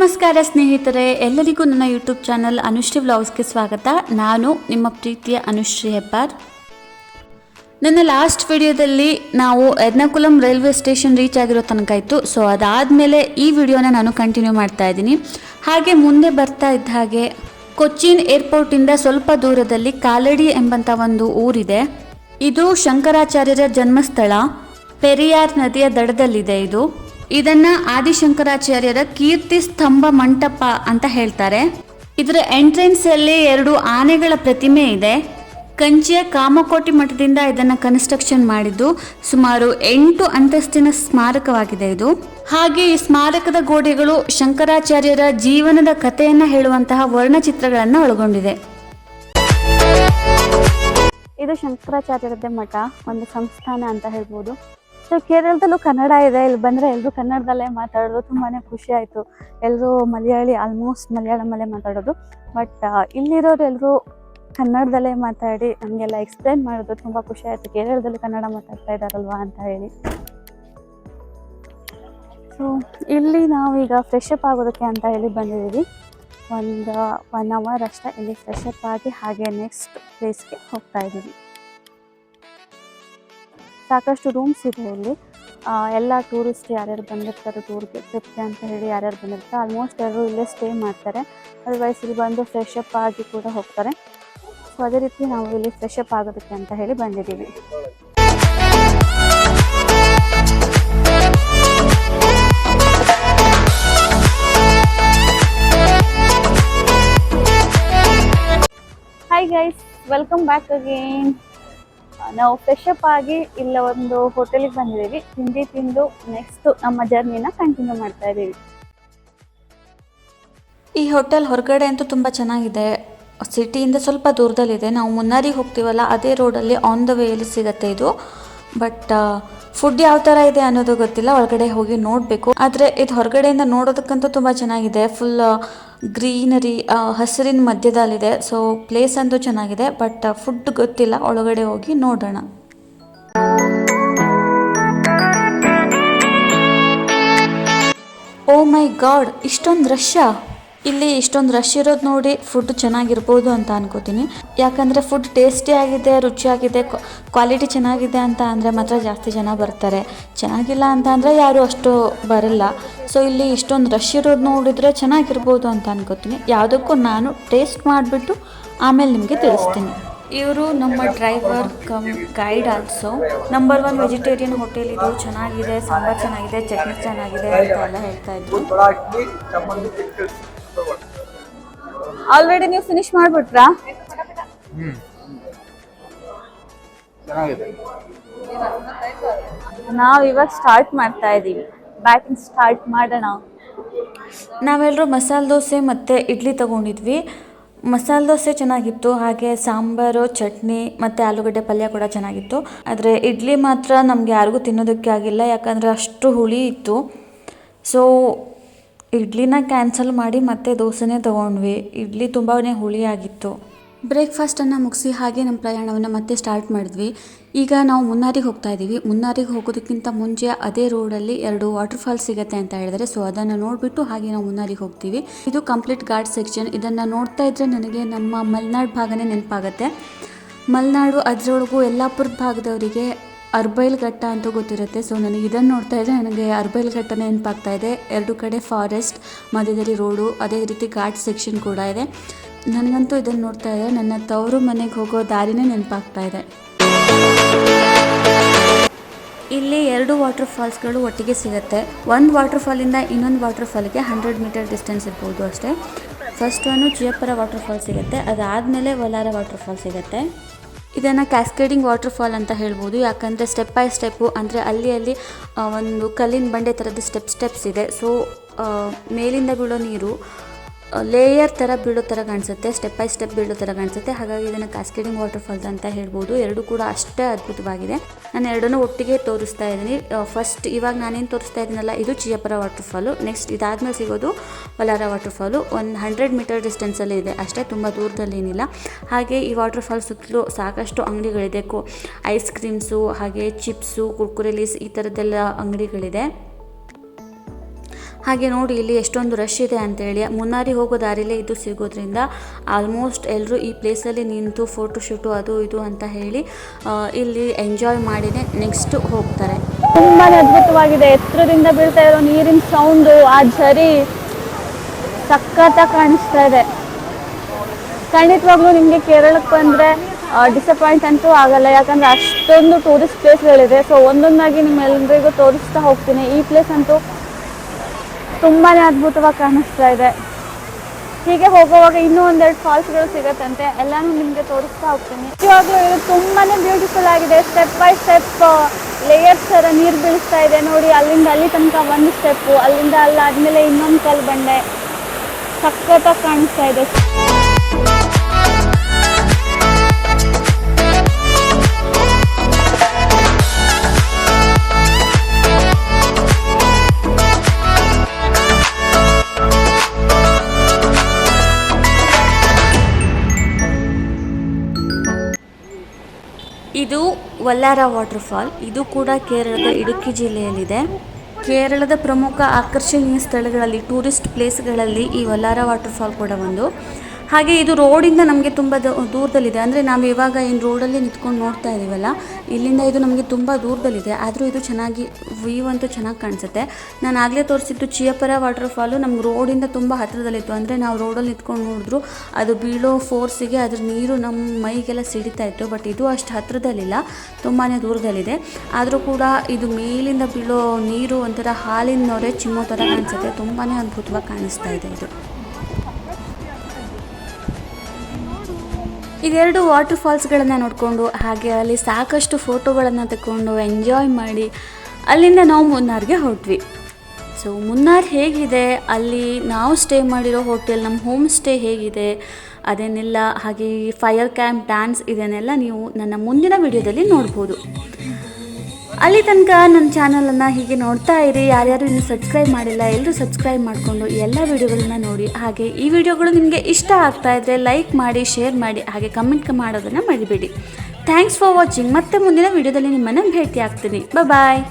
ನಮಸ್ಕಾರ ಸ್ನೇಹಿತರೆ, ಎಲ್ಲರಿಗೂ ನನ್ನ ಯೂಟ್ಯೂಬ್ ಚಾನಲ್ ಅನುಶ್ರೀ ವ್ಲಾಗ್ಸ್ಗೆ ಸ್ವಾಗತ. ನಾನು ನಿಮ್ಮ ಪ್ರೀತಿಯ ಅನುಶ್ರೀ ಹೆಬ್ಬಾರ್. ನನ್ನ ಲಾಸ್ಟ್ ವಿಡಿಯೋದಲ್ಲಿ ನಾವು ಎರ್ನಾಕುಲಂ ರೈಲ್ವೆ ಸ್ಟೇಷನ್ ರೀಚ್ ಆಗಿರೋ ತನಕ ಇತ್ತು. ಸೊ ಅದಾದಮೇಲೆ ಈ ವಿಡಿಯೋನ ನಾನು ಕಂಟಿನ್ಯೂ ಮಾಡ್ತಾ ಇದ್ದೀನಿ. ಹಾಗೆ ಮುಂದೆ ಬರ್ತಾ ಇದ್ದ ಹಾಗೆ ಕೊಚ್ಚಿನ್ ಏರ್ಪೋರ್ಟಿಂದ ಸ್ವಲ್ಪ ದೂರದಲ್ಲಿ ಕಾಲಡಿ ಎಂಬಂಥ ಒಂದು ಊರಿದೆ. ಇದು ಶಂಕರಾಚಾರ್ಯರ ಜನ್ಮಸ್ಥಳ. ಪೆರಿಯಾರ್ ನದಿಯ ದಡದಲ್ಲಿದೆ ಇದು. ಇದನ್ನ ಆದಿಶಂಕರಾಚಾರ್ಯರ ಕೀರ್ತಿ ಸ್ತಂಭ ಮಂಟಪ ಅಂತ ಹೇಳ್ತಾರೆ. ಇದರ ಎಂಟ್ರೆನ್ಸ್ ಅಲ್ಲಿ ಎರಡು ಆನೆಗಳ ಪ್ರತಿಮೆ ಇದೆ. ಕಂಚಿಯ ಕಾಮಕೋಟಿ ಮಠದಿಂದ ಇದನ್ನ ಕನ್ಸ್ಟ್ರಕ್ಷನ್ ಮಾಡಿದ್ದು ಸುಮಾರು ಎಂಟು ಅಂತಸ್ತಿನ ಸ್ಮಾರಕವಾಗಿದೆ ಇದು. ಹಾಗೆ ಈ ಸ್ಮಾರಕದ ಗೋಡೆಗಳು ಶಂಕರಾಚಾರ್ಯರ ಜೀವನದ ಕಥೆಯನ್ನ ಹೇಳುವಂತಹ ವರ್ಣಚಿತ್ರಗಳನ್ನ ಒಳಗೊಂಡಿದೆ. ಇದು ಶಂಕರಾಚಾರ್ಯರದ್ದೇ ಮಠ, ಒಂದು ಸಂಸ್ಥಾನ ಅಂತ ಹೇಳ್ಬೋದು. ಸೊ ಕೇರಳದಲ್ಲೂ ಕನ್ನಡ ಇದೆ. ಇಲ್ಲಿ ಬಂದರೆ ಎಲ್ಲರೂ ಕನ್ನಡದಲ್ಲೇ ಮಾತಾಡೋದು ತುಂಬಾ ಖುಷಿ ಆಯಿತು. ಎಲ್ಲರೂ ಮಲಯಾಳಿ ಆಲ್ಮೋಸ್ಟ್ ಮಲಯಾಳಮಲ್ಲೇ ಮಾತಾಡೋದು. ಬಟ್ ಇಲ್ಲಿರೋರು ಎಲ್ಲರೂ ಕನ್ನಡದಲ್ಲೇ ಮಾತಾಡಿ ನಮಗೆಲ್ಲ ಎಕ್ಸ್ಪ್ಲೈನ್ ಮಾಡೋದು ತುಂಬ ಖುಷಿ ಆಯಿತು. ಕೇರಳದಲ್ಲಿ ಕನ್ನಡ ಮಾತಾಡ್ತಾ ಇದ್ದಾರಲ್ವಾ ಅಂತ ಹೇಳಿ. ಸೊ ಇಲ್ಲಿ ನಾವೀಗ ಫ್ರೆಶ್ ಅಪ್ ಆಗೋದಕ್ಕೆ ಅಂತ ಹೇಳಿ ಬಂದಿದ್ದೀವಿ. ಒಂದು ಒನ್ ಅವರ್ ಅಷ್ಟೇ ಇಲ್ಲಿ ಫ್ರೆಶ್ ಆಗಿ ಹಾಗೆ ನೆಕ್ಸ್ಟ್ ಪ್ಲೇಸ್ಗೆ ಹೋಗ್ತಾ ಇದ್ದೀವಿ. ಸಾಕಷ್ಟು ರೂಮ್ಸ್ ಇದೆ ಇಲ್ಲಿ. ಎಲ್ಲ ಟೂರಿಸ್ಟ್ ಯಾರ್ಯಾರು ಬಂದಿರ್ತಾರೆ ಟೂರ್ಗೆ ಟ್ರಿಪ್ಗೆ ಅಂತ ಹೇಳಿ ಯಾರ್ಯಾರು ಬಂದಿರ್ತಾರೆ ಆಲ್ಮೋಸ್ಟ್ ಎಲ್ಲರೂ ಇಲ್ಲೇ ಸ್ಟೇ ಮಾಡ್ತಾರೆ. ಅದರ್ವೈಸ್ ಇಲ್ಲಿ ಬಂದು ಫ್ರೆಶ್ ಅಪ್ ಆಗಿ ಕೂಡ ಹೋಗ್ತಾರೆ. ಸೊ ಅದೇ ರೀತಿ ನಾವು ಇಲ್ಲಿ ಫ್ರೆಶ್ ಅಪ್ ಆಗೋದಕ್ಕೆ ಅಂತ ಹೇಳಿ ಬಂದಿದ್ದೀವಿ. Hi guys welcome back again ನಾವು ಫ್ರೆಶ್ ಅಪ್ ಆಗಿ ಇಲ್ಲ ಒಂದು ಹೋಟೆಲಿಗೆ ಬಂದಿದ್ದೀವಿ. ತಿಂಡಿ ತಿಂದು ನೆಕ್ಸ್ಟ್ ನಮ್ಮ ಜರ್ನಿನ ಕಂಟಿನ್ಯೂ ಮಾಡ್ತಾ ಇದ್ದೀವಿ. ಈ ಹೋಟೆಲ್ ಹೊರಗಡೆ ಅಂತೂ ತುಂಬ ಚೆನ್ನಾಗಿದೆ. ಸಿಟಿಯಿಂದ ಸ್ವಲ್ಪ ದೂರದಲ್ಲಿದೆ. ನಾವು ಮುನ್ನಾರಿಗೆ ಹೋಗ್ತೀವಲ್ಲ, ಅದೇ ರೋಡಲ್ಲಿ ಆನ್ ದ ವೇಯಲ್ಲಿ ಸಿಗುತ್ತೆ ಇದು. ಬಟ್ ಫುಡ್ ಯಾವ ಥರ ಇದೆ ಅನ್ನೋದು ಗೊತ್ತಿಲ್ಲ. ಒಳಗಡೆ ಹೋಗಿ ನೋಡಬೇಕು. ಆದರೆ ಇದು ಹೊರಗಡೆಯಿಂದ ನೋಡೋದಕ್ಕಂತೂ ತುಂಬ ಚೆನ್ನಾಗಿದೆ. ಫುಲ್ ಗ್ರೀನರಿ ಹಸಿರಿನ ಮಧ್ಯದಲ್ಲಿದೆ. ಸೊ ಪ್ಲೇಸ್ ಅಂತೂ ಚೆನ್ನಾಗಿದೆ ಬಟ್ ಫುಡ್ ಗೊತ್ತಿಲ್ಲ. ಒಳಗಡೆ ಹೋಗಿ ನೋಡೋಣ. ಓ ಮೈ ಗಾಡ್ ಇಷ್ಟೊಂದು ರಶ್ಶಾ ಇಲ್ಲಿ ಇಷ್ಟೊಂದು ರಶ್ ಇರೋದು ನೋಡಿ ಫುಡ್ ಚೆನ್ನಾಗಿರ್ಬೋದು ಅಂತ ಅನ್ಕೋತೀನಿ. ಯಾಕಂದರೆ ಫುಡ್ ಟೇಸ್ಟಿ ಆಗಿದೆ, ರುಚಿಯಾಗಿದೆ ಕ್ವಾಲಿಟಿ ಚೆನ್ನಾಗಿದೆ ಅಂತ ಅಂದರೆ ಮಾತ್ರ ಜಾಸ್ತಿ ಜನ ಬರ್ತಾರೆ. ಚೆನ್ನಾಗಿಲ್ಲ ಅಂತ ಅಂದರೆ ಯಾರೂ ಅಷ್ಟು ಬರಲ್ಲ. ಸೊ ಇಲ್ಲಿ ಇಷ್ಟೊಂದು ರಶ್ ಇರೋದು ನೋಡಿದರೆ ಚೆನ್ನಾಗಿರ್ಬೋದು ಅಂತ ಅನ್ಕೋತೀನಿ. ಯಾವುದಕ್ಕೂ ನಾನು ಟೇಸ್ಟ್ ಮಾಡಿಬಿಟ್ಟು ಆಮೇಲೆ ನಿಮಗೆ ತಿಳಿಸ್ತೀನಿ. ಇವರು ನಮ್ಮ driver cum guide also number one vegetarian hotel ಇದು. ಚೆನ್ನಾಗಿದೆ, ಸಾಂಬಾರ್ ಚೆನ್ನಾಗಿದೆ, ಚಟ್ನಿ ಚೆನ್ನಾಗಿದೆ ಅಂತ ಎಲ್ಲ ಹೇಳ್ತಾ ಇದ್ರು. ಆಲ್ರೆಡಿ ನೀವು ಫಿನಿಶ್ ಮಾಡ್ಬಿಟ್ರಾ? ಹ್ಮ್. ಚೆನ್ನಾಗಿದೆ. ನಾವು ಇವಾಗ ಸ್ಟಾರ್ಟ್ ಮಾಡ್ತಾ ಇದೀವಿ. ಬ್ಯಾಕಿಂಗ್ ಸ್ಟಾರ್ಟ್ ಮಾಡೋಣ. ನಾವೆಲ್ಲರೂ ಮಸಾಲೆ ದೋಸೆ ಮತ್ತು ಇಡ್ಲಿ ತಗೊಂಡಿದ್ವಿ. ಮಸಾಲೆ ದೋಸೆ ಚೆನ್ನಾಗಿತ್ತು ಹಾಗೆ ಸಾಂಬಾರು ಚಟ್ನಿ ಮತ್ತು ಆಲೂಗಡ್ಡೆ ಪಲ್ಯ ಕೂಡ ಚೆನ್ನಾಗಿತ್ತು. ಆದರೆ ಇಡ್ಲಿ ಮಾತ್ರ ನಮಗೆ ಯಾರಿಗೂ ತಿನ್ನೋದಕ್ಕೆ ಆಗಿಲ್ಲ ಯಾಕಂದರೆ ಅಷ್ಟು ಹುಳಿ ಇತ್ತು. ಸೊ ಇಡ್ಲಿನ ಕ್ಯಾನ್ಸಲ್ ಮಾಡಿ ಮತ್ತೆ ದೋಸೆನೇ ತೊಗೊಂಡ್ವಿ. ಇಡ್ಲಿ ತುಂಬಾ ಹುಳಿಯಾಗಿತ್ತು. ಬ್ರೇಕ್ಫಾಸ್ಟನ್ನು ಮುಗಿಸಿ ಹಾಗೆ ನಮ್ಮ ಪ್ರಯಾಣವನ್ನು ಮತ್ತೆ ಸ್ಟಾರ್ಟ್ ಮಾಡಿದ್ವಿ. ಈಗ ನಾವು ಮುನ್ನಾರಿಗೆ ಹೋಗ್ತಾ ಇದ್ದೀವಿ. ಮುನ್ನಾರಿಗೆ ಹೋಗೋದಕ್ಕಿಂತ ಮುಂಚೆ ಅದೇ ರೋಡಲ್ಲಿ ಎರಡು ವಾಟರ್ ಫಾಲ್ ಸಿಗುತ್ತೆ ಅಂತ ಹೇಳಿದರೆ ಸೊ ಅದನ್ನು ನೋಡಿಬಿಟ್ಟು ಹಾಗೆ ನಾವು ಮುನ್ನಾರಿಗೆ ಹೋಗ್ತೀವಿ. ಇದು ಕಂಪ್ಲೀಟ್ ಗಾರ್ಡ್ ಸೆಕ್ಷನ್ ಇದನ್ನು ನೋಡ್ತಾ ಇದ್ದರೆ ನನಗೆ ನಮ್ಮ ಮಲೆನಾಡು ಭಾಗನೇ ನೆನಪಾಗುತ್ತೆ. ಮಲೆನಾಡು ಅದರೊಳಗೂ ಯಲ್ಲಾಪುರದ ಭಾಗದವರಿಗೆ ಅರ್ಬೈಲ್ ಘಟ್ಟ ಅಂತ ಗೊತ್ತಿರುತ್ತೆ. ಸೊ ನನಗೆ ಇದನ್ನು ನೋಡ್ತಾ ಇದ್ದರೆ ನನಗೆ ಅರ್ಬೈಲ್ ಘಟ್ಟ ನೆನಪಾಗ್ತಾ ಇದೆ. ಎರಡು ಕಡೆ ಫಾರೆಸ್ಟ್ ಮಧ್ಯದಲ್ಲಿ ರೋಡು ಅದೇ ರೀತಿ ಘಾಟ್ ಸೆಕ್ಷನ್ ಕೂಡ ಇದೆ. ನನಗಂತೂ ಇದನ್ನು ನೋಡ್ತಾ ಇದ್ದರೆ ನನ್ನ ತವರು ಮನೆಗೆ ಹೋಗೋ ದಾರಿನೇ ನೆನಪಾಗ್ತಾ ಇದೆ. ಇಲ್ಲಿ ಎರಡು ವಾಟರ್ ಫಾಲ್ಸ್ಗಳು ಒಟ್ಟಿಗೆ ಸಿಗುತ್ತೆ. ಒಂದು ವಾಟರ್ ಫಾಲಿಂದ ಇನ್ನೊಂದು ವಾಟರ್ ಫಾಲ್ಗೆ ಹಂಡ್ರೆಡ್ ಮೀಟರ್ ಡಿಸ್ಟೆನ್ಸ್ ಇರ್ಬೋದು ಅಷ್ಟೇ. ಫಸ್ಟ್ ಒನ್ನು ಜಿಯಪ್ಪರ ವಾಟರ್ ಫಾಲ್ ಸಿಗುತ್ತೆ. ಅದಾದಮೇಲೆ ವಲಾರ ವಾಟರ್ ಫಾಲ್ ಸಿಗುತ್ತೆ. ಇದನ್ನು ಕ್ಯಾಸ್ಕೇಡಿಂಗ್ ವಾಟರ್ ಫಾಲ್ ಅಂತ ಹೇಳ್ಬೋದು. ಯಾಕಂದರೆ ಸ್ಟೆಪ್ ಬೈ ಸ್ಟೆಪ್ಪು ಅಂದರೆ ಅಲ್ಲಿ ಅಲ್ಲಿ ಒಂದು ಕಲ್ಲಿನ ಬಂಡೆ ಥರದ ಸ್ಟೆಪ್ ಸ್ಟೆಪ್ಸ್ ಇದೆ. ಸೊ ಮೇಲಿಂದ ಬೀಳೋ ನೀರು ಲೇಯರ್ ಥರ ಬೀಳೋ ಥರ ಕಾಣಿಸುತ್ತೆ ಸ್ಟೆಪ್ ಬೈ ಸ್ಟೆಪ್ ಬೀಳೋ ಥರ ಕಾಣಿಸುತ್ತೆ. ಹಾಗಾಗಿ ಇದನ್ನು ಕ್ಯಾಸ್ಕೇಡಿಂಗ್ ವಾಟರ್ ಫಾಲ್ಸ್ ಅಂತ ಹೇಳ್ಬೋದು. ಎರಡೂ ಕೂಡ ಅಷ್ಟೇ ಅದ್ಭುತವಾಗಿದೆ. ನಾನು ಎರಡನ್ನೂ ಒಟ್ಟಿಗೆ ತೋರಿಸ್ತಾ ಇದ್ದೀನಿ. ಫಸ್ಟ್ ಇವಾಗ ನಾನೇನು ತೋರಿಸ್ತಾ ಇದ್ದೀನಲ್ಲ, ಇದು ಚಿಯಪುರ ವಾಟರ್ ಫಾಲು ನೆಕ್ಸ್ಟ್ ಇದಾದ್ಮೇಲೆ ಸಿಗೋದು ವಲಾರ ವಾಟರ್ ಫಾಲು ಒಂದು ಹಂಡ್ರೆಡ್ ಮೀಟರ್ ಡಿಸ್ಟೆನ್ಸಲ್ಲಿ ಇದೆ. ಅಷ್ಟೇ ತುಂಬ ದೂರದಲ್ಲಿ ಏನಿಲ್ಲ. ಹಾಗೆ ಈ ವಾಟರ್ ಫಾಲ್ ಸುತ್ತಲೂ ಸಾಕಷ್ಟು ಅಂಗಡಿಗಳಿದೆ. ಕೋ ಐಸ್ ಕ್ರೀಮ್ಸು ಹಾಗೆ ಚಿಪ್ಸು ಕುರ್ಕುರೆಲೀಸ್ ಈ ಥರದ್ದೆಲ್ಲ ಅಂಗಡಿಗಳಿದೆ. ಹಾಗೆ ನೋಡಿ ಇಲ್ಲಿ ಎಷ್ಟೊಂದು ರಶ್ ಇದೆ ಅಂತೇಳಿ. ಮುನ್ನಾರಿ ಹೋಗೋ ದಾರಿಲೇ ಇದು ಸಿಗೋದ್ರಿಂದ ಆಲ್ಮೋಸ್ಟ್ ಎಲ್ಲರೂ ಈ ಪ್ಲೇಸಲ್ಲಿ ನಿಂತು ಫೋಟೋಶೂಟು ಅದು ಇದು ಅಂತ ಹೇಳಿ ಇಲ್ಲಿ ಎಂಜಾಯ್ ಮಾಡಿನೇ ನೆಕ್ಸ್ಟ್ ಹೋಗ್ತಾರೆ. ತುಂಬಾ ಅದ್ಭುತವಾಗಿದೆ. ಎತ್ತರದಿಂದ ಬೀಳ್ತಾ ಇರೋ ನೀರಿನ ಸೌಂಡು ಆ ಝರಿ ಸಖತ್ತಾಗಿ ಕಾಣಿಸ್ತಾ ಇದೆ. ಖಂಡಿತವಾಗ್ಲೂ ನಿಮಗೆ ಕೇರಳಕ್ಕೆ ಬಂದರೆ ಡಿಸಪಾಯಿಂಟ್ ಅಂತೂ ಆಗಲ್ಲ. ಯಾಕಂದರೆ ಅಷ್ಟೊಂದು ಟೂರಿಸ್ಟ್ ಪ್ಲೇಸ್ಗಳಿದೆ ಸೊ ಒಂದೊಂದಾಗಿ ನಿಮ್ಮೆಲ್ಲರಿಗೂ ತೋರಿಸ್ತಾ ಹೋಗ್ತೀನಿ. ಈ ಪ್ಲೇಸ್ ಅಂತೂ ತುಂಬಾ ಅದ್ಭುತವಾಗಿ ಕಾಣಿಸ್ತಾ ಇದೆ. ಹೀಗೆ ಹೋಗುವಾಗ ಇನ್ನೂ ಒಂದೆರಡು ಫಾಲ್ಸ್ಗಳು ಸಿಗತ್ತಂತೆ. ಎಲ್ಲಾನು ನಿಮಗೆ ತೋರಿಸ್ತಾ ಹೋಗ್ತೀನಿ. ಇವಾಗಲೂ ಇದು ತುಂಬಾ ಬ್ಯೂಟಿಫುಲ್ ಆಗಿದೆ. ಸ್ಟೆಪ್ ಬೈ ಸ್ಟೆಪ್ ಲೇಯರ್ಸ್ ತರ ನೀರು ಬೀಳಿಸ್ತಾ ಇದೆ. ನೋಡಿ, ಅಲ್ಲಿಂದ ಅಲ್ಲಿ ತನಕ ಒಂದು ಸ್ಟೆಪ್ ಅಲ್ಲಿಂದ ಅಲ್ಲಾದ್ಮೇಲೆ ಇನ್ನೊಂದು ಕಲ್ಲು ಬಂಡೆ. ಸಖತ್ತಾಗಿ ಕಾಣಿಸ್ತಾ ಇದೆ. ಇದು ವಲ್ಲಾರ ವಾಟರ್ಫಾಲ್. ಇದು ಕೂಡ ಕೇರಳದ ಇಡುಕ್ಕಿ ಜಿಲ್ಲೆಯಲ್ಲಿದೆ. ಕೇರಳದ ಪ್ರಮುಖ ಆಕರ್ಷಣೀಯ ಸ್ಥಳಗಳಲ್ಲಿ, ಟೂರಿಸ್ಟ್ ಪ್ಲೇಸ್ಗಳಲ್ಲಿ ಈ ವಲ್ಲಾರ ವಾಟರ್ಫಾಲ್ ಕೂಡ ಒಂದು. ಹಾಗೆ ಇದು ರೋಡಿಂದ ನಮಗೆ ತುಂಬ ದೂರದಲ್ಲಿದೆ. ಅಂದರೆ ನಾವು ಇವಾಗ ಏನು ರೋಡಲ್ಲಿ ನಿಂತ್ಕೊಂಡು ನೋಡ್ತಾ ಇದ್ದೀವಲ್ಲ ಇಲ್ಲಿಂದ ಇದು ನಮಗೆ ತುಂಬ ದೂರದಲ್ಲಿದೆ. ಆದರೂ ಇದು ಚೆನ್ನಾಗಿ ವ್ಯೂ ಅಂತೂ ಚೆನ್ನಾಗಿ ಕಾಣಿಸುತ್ತೆ. ನಾನು ಆಗಲೇ ತೋರಿಸಿದ್ದು ಚಿಯಪರ ವಾಟರ್ಫಾಲು ನಮ್ಗೆ ರೋಡಿಂದ ತುಂಬ ಹತ್ತಿರದಲ್ಲಿತ್ತು ಅಂದರೆ ನಾವು ರೋಡಲ್ಲಿ ನಿಂತ್ಕೊಂಡು ನೋಡಿದ್ರು, ಅದು ಬೀಳೋ ಫೋರ್ಸಿಗೆ ಅದ್ರ ನೀರು ನಮ್ಮ ಮೈಗೆಲ್ಲ ಸಿಡಿತಾ ಇತ್ತು. ಬಟ್ ಇದು ಅಷ್ಟು ಹತ್ತಿರದಲ್ಲಿಲ್ಲ ತುಂಬಾ ದೂರದಲ್ಲಿದೆ. ಆದರೂ ಕೂಡ ಇದು ಮೇಲಿಂದ ಬೀಳೋ ನೀರು ಒಂಥರ ಹಾಲಿನ ನೊರೆ ಚಿಮ್ಮೋ ಥರ ಕಾಣಿಸುತ್ತೆ. ತುಂಬಾ ಅದ್ಭುತವಾಗಿ ಕಾಣಿಸ್ತಾ ಇದೆ ಇದು. ಇದೆರಡು ವಾಟರ್ ಫಾಲ್ಸ್ಗಳನ್ನು ನೋಡಿಕೊಂಡು ಹಾಗೆ ಅಲ್ಲಿ ಸಾಕಷ್ಟು ಫೋಟೋಗಳನ್ನು ತಗೊಂಡು ಎಂಜಾಯ್ ಮಾಡಿ ಅಲ್ಲಿಂದ ನಾವು ಮುನ್ನಾರ್ಗೆ ಹೊರಟ್ವಿ. ಸೊ ಮುನ್ನಾರ್ ಹೇಗಿದೆ? ಅಲ್ಲಿ ನಾವು ಸ್ಟೇ ಮಾಡಿರೋ ಹೋಟೆಲ್ ನಮ್ಮ ಹೋಮ್ ಸ್ಟೇ ಹೇಗಿದೆ? ಅದನ್ನೆಲ್ಲ ಹಾಗೆ ಫೈರ್ ಕ್ಯಾಂಪ್ ಡ್ಯಾನ್ಸ್ ಇದನ್ನೆಲ್ಲ ನೀವು ನನ್ನ ಮುಂದಿನ ವಿಡಿಯೋದಲ್ಲಿ ನೋಡ್ಬೋದು. ಅಲ್ಲಿ ತನಕ ನನ್ನ ಚಾನಲನ್ನು ಹೀಗೆ ನೋಡ್ತಾ ಇರಿ. ಯಾರ್ಯಾರು ಇನ್ನೂ ಸಬ್ಸ್ಕ್ರೈಬ್ ಮಾಡಿಲ್ಲ ಎಲ್ಲರೂ ಸಬ್ಸ್ಕ್ರೈಬ್ ಮಾಡಿಕೊಂಡು ಎಲ್ಲ ವಿಡಿಯೋಗಳನ್ನ ನೋಡಿ. ಹಾಗೆ ಈ ವಿಡಿಯೋಗಳು ನಿಮಗೆ ಇಷ್ಟ ಆಗ್ತಾ ಇದ್ದರೆ ಲೈಕ್ ಮಾಡಿ ಶೇರ್ ಮಾಡಿ, ಹಾಗೆ ಕಮೆಂಟ್ ಮಾಡೋದನ್ನು ಮರಿಬೇಡಿ. ಥ್ಯಾಂಕ್ಸ್ ಫಾರ್ ವಾಚಿಂಗ್ ಮತ್ತೆ ಮುಂದಿನ ವಿಡಿಯೋದಲ್ಲಿ ನಿಮ್ಮನ್ನು ಭೇಟಿ ಆಗ್ತೀನಿ ಬಾಯ್